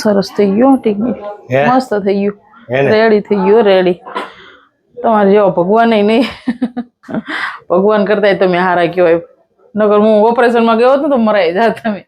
સરસ થઈ ગયું ટીકી? મસ્ત થઈ ગયું. રેડી થઈ ગયું રેડી તમારે જેવો ભગવાન નહીં. ભગવાન કરતા તમે હારા કહેવાય. નગર હું ઓપરેશનમાં ગયો હતો તો મરાઈ જાત તમે.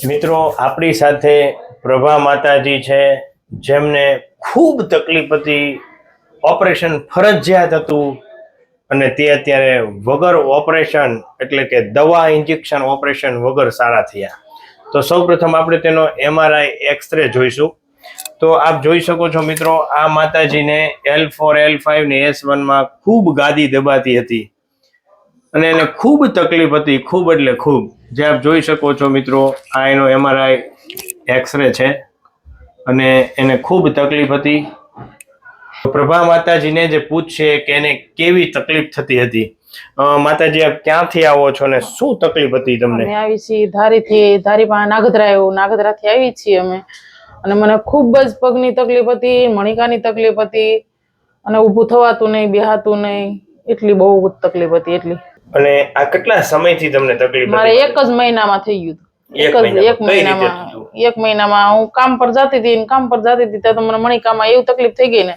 મિત્રો, આપણી સાથે પ્રભા માતાજી છે, જેમને ખૂબ તકલીફ હતી, ઓપરેશન ફરજિયાત હતું, અને તે અત્યારે વગર ઓપરેશન, એટલે કે દવા ઇન્જેક્શન ઓપરેશન વગર સારા થયા. તો સૌપ્રથમ આપણે તેનો એમઆરઆઈ એક્સરે જોઈશું. તો આપ જોઈ શકો છો મિત્રો, આ માતાજીને એલ ફોર, એલ ફાઈવ ને એસ વનમાં ખૂબ ગાદી દબાતી હતી. અને એને ખૂબ તકલીફ હતી, ખૂબ એટલે ખૂબ. જે આપ જોઈ શકો છો મિત્રો, આ એનો એમઆરઆઈ એક્સરે છે અને એને ખૂબ તકલીફ હતી. પ્રભા માતાજીને જે પૂછશે કે એને કેવી તકલીફ થતી હતી માતાજી આપ ક્યાંથી આવો છો ને શું તકલીફ હતી તમને? આવી છીએ ધારીથી ધારી પાસે નાગધરા આવ્યું નાગધરાથી આવી છીએ અમે. અને મને ખૂબ જ પગની તકલીફ હતી, મણિકાની તકલીફ હતી અને ઊભું થવાતું નહીં, બેહાતું નહીં, એટલી બહુ તકલીફ હતી, એટલી. અને આ કેટલા સમયથી તમને તકલીફ મારે એક જ મહિનામાં થઈ ગયું એક જ મહિનામાં. એક મહિનામાં એક મહિનામાં હું કામ પર જતી હતી ને કામ પર જતી હતી ત્યાં તો મને મણિકામાં એવી તકલીફ થઈ ગઈ ને.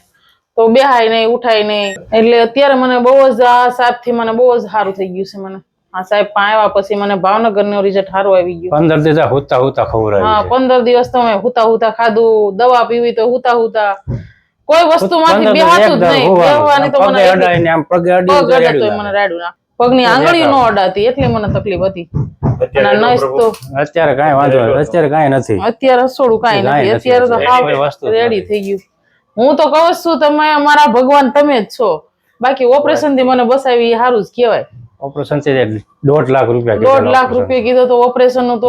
તો બેહાય નહીં ઉઠાય નહીં. એટલે અત્યારે મને બહુ જ આ સાહેબથી મને બહુ જ સારું થઈ ગયું છે મને. આ સાહેબ આવ્યા પછી મને ભાવનગર નો રિઝલ્ટ સારું આવી ગયું. પંદર દિવસ હુતા હુતા ખબર હા પંદર દિવસ તો મેં હુતા હુતા ખાધું દવા પીવી તો હુતા હુતા. કોઈ વસ્તુ માંથી બેહાતું જ નહીં. બેહવાની તો મને પગે રેડ્યું મને. રાડ્યું ના પગની આંગળીઓ નો અડાતી એટલી મને તકલીફ હતી. અત્યારે કાંઈ વાંધો અત્યારે કઈ નથી. અત્યારે રસોડું કાંઈ નથી નથી. અત્યારે તો હાવ રેડી થઈ ગયું. હું તો કહું છું તમે અમારા ભગવાન તમે જ છો. બાકી ઓપરેશનથી મને બસાવી સારું જ કહેવાય. ઓપરેશન છે દોઢ લાખ રૂપિયા દોઢ લાખ રૂપિયા કીધો તો ઓપરેશનનું તો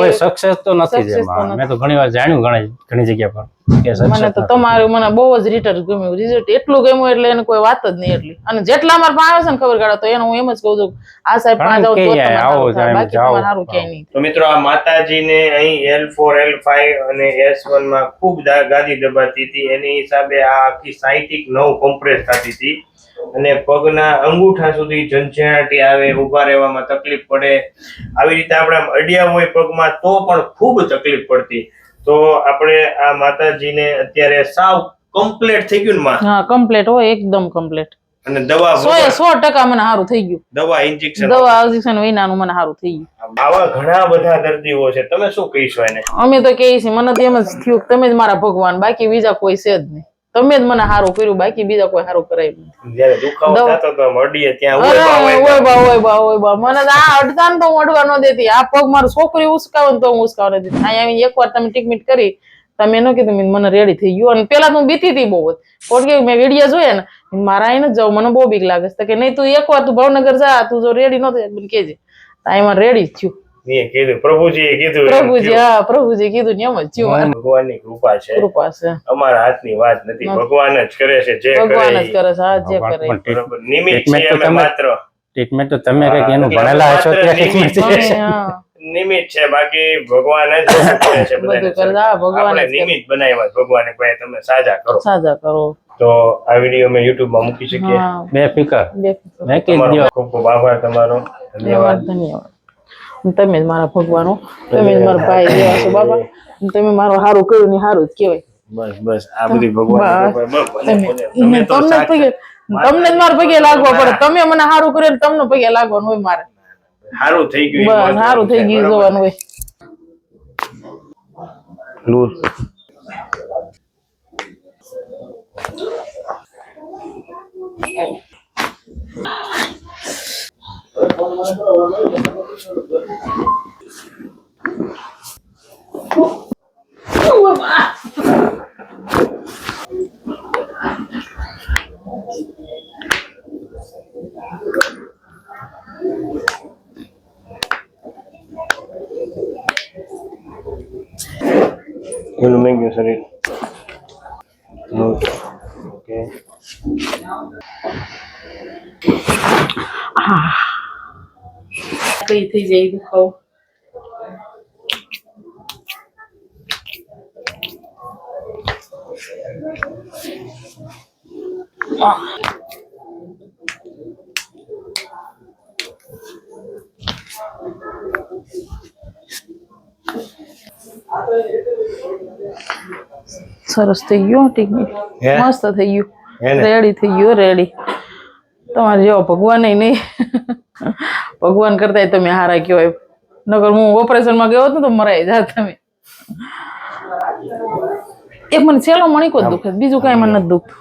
કોઈ સક્સેસ તો નથી. મેં તો ઘણી વાર જાણ્યું ઘણી ઘણી જગ્યા પર મને તો તમારું મને બહુ જ રિટર્ન ગમ્યું. રિઝલ્ટ એટલું ગમ્યું એટલે એને કોઈ વાત જ નહીં એટલી. અને જેટલા અમારે પાસે આવે છે ને ખબર કાઢો તો એને હું એમ જ કહું છું આ સાહેબ પાસે જાવ તો આવો બાકી. તમારે સારું ક્યાંય નહીં. તો મિત્રો આ માતાજીને અહીં એલ ફોર એલ ફાઈવ અને એસ વનમાં ખૂબ ગાદી દબાતી હતી. એની હિસાબે આ આખી સાયટિક નવ કોમ્પ્રેસ થતી હતી. અને પગના અંગૂઠા સુધી ઝંઝણાટી આવે ઊભા રહેવામાં તકલીફ પડે. આવી રીતે આપણે અડિયા હોય પગમાં તો પણ ખૂબ તકલીફ પડતી. તો આપણે આ માતાજીને અત્યારે સાવ કમ્પ્લીટ થઈ ગયું ને માં? હા કમ્પ્લીટ હોય એકદમ કમ્પ્લીટ અને દવા સો સો ટકા મને સારું થઈ ગયું. દવા ઇન્જેક્શન દવા ઇન્જેક્શન વિનાનું મને સારું થઈ ગયું. આવા ઘણા બધા દર્દીઓ છે. તમે શું કહીશો એને? અમે તો કહીએ છીએ મને તો એમ જ થયું કે તમે જ મારા ભગવાન બાકી બીજા કોઈ છે જ નહીં. તમે જ મને સારું કર્યું બાકી બીજા કોઈ સારું કરાય જયારે દુખાવો થતો તો અડીએ ત્યાં ઓય બા, ઓય ઓય બા. બા ઓય બા મને આ અડધાન તો હું અડવા ન દેતી. આ પગ મારું છોકરી ઉસકાવે તો હું ઉસકાવ નથી અહીંયા આવીને એકવાર તમે ટ્રીટમેન્ટ કરી તમે એનો કીધું મને રેડી થઈ ગયું. અને પેલા તો હું બીતી હતી બહુ કોટ કે મેં વીડિયો જોયા ને મારા અહીં જ જાઉં મને બહુ બીક લાગે છે. કે નહીં તું એકવાર તું ભાવનગર જા તું જો રેડી ન થાય મને કહેજે. તો એમાં રેડી જ થયું. મેં કીધું પ્રભુજીએ કીધું પ્રભુજી હા પ્રભુજી કીધું ને એમ જ થયું ભગવાનની કૃપા છે. કૃપા છે. અમારા હાથની વાત નથી. ભગવાન જ કરે છે જે કરે ભગવાન જ કરે છે હા જે કરે નિમિત્ત છે અમે માત્ર. ટ્રીટમેન્ટ તો તમે કંઈક એનું ભણેલા હશો ત્યાં ટ્રીટમેન્ટ હા. છે બાકી ભગવાન જ કરે છે બધાને આપણે કરે. બનાવ્યા ભગવાને કહે તમે સાજા કરો. સાજા કરો. તો આ વીડિયો મેં YouTube માં મૂકી શકીએ. બે ફિકર. બે મેં કીધું. તમારો ખૂબ ખૂબ આભાર તમારો. ધન્યવાદ. ધન્યવાદ. તમે જ મારા ભગવાનો. તમે જ મારા ભાઈ જેવા છો બાબા. તમે મારું સારું કર્યું ને સારું જ કહેવાય. બસ બસ. આ બધી ભગવાન તમને પગે તમને જ મારા પગે લાગવા પડે. તમે મને સારું કર્યું એટલે તમને પગે લાગવાનું હોય મારે. સારું થઈ ગયું બસ સારું થઈ ગયું જોવાનું હોય લૂઝ. પેલું મેં ગયું શરીર ઓકે કઈ થઈ જાય દુખાવો સરસ થઈ ગયું ટિકિટ હે? મસ્ત થઈ ગયું. રેડી થઈ ગયું રેડી તમારે જેવો ભગવાન નહીં. ભગવાન કરતા તમે હારા કહેવાય. નગર હું ઓપરેશનમાં ગયો હતો તો મરાઈ જા તમે. એક મને છેલ્લો મણિકો દુખે બીજું કાંઈ મને નથી દુખતું.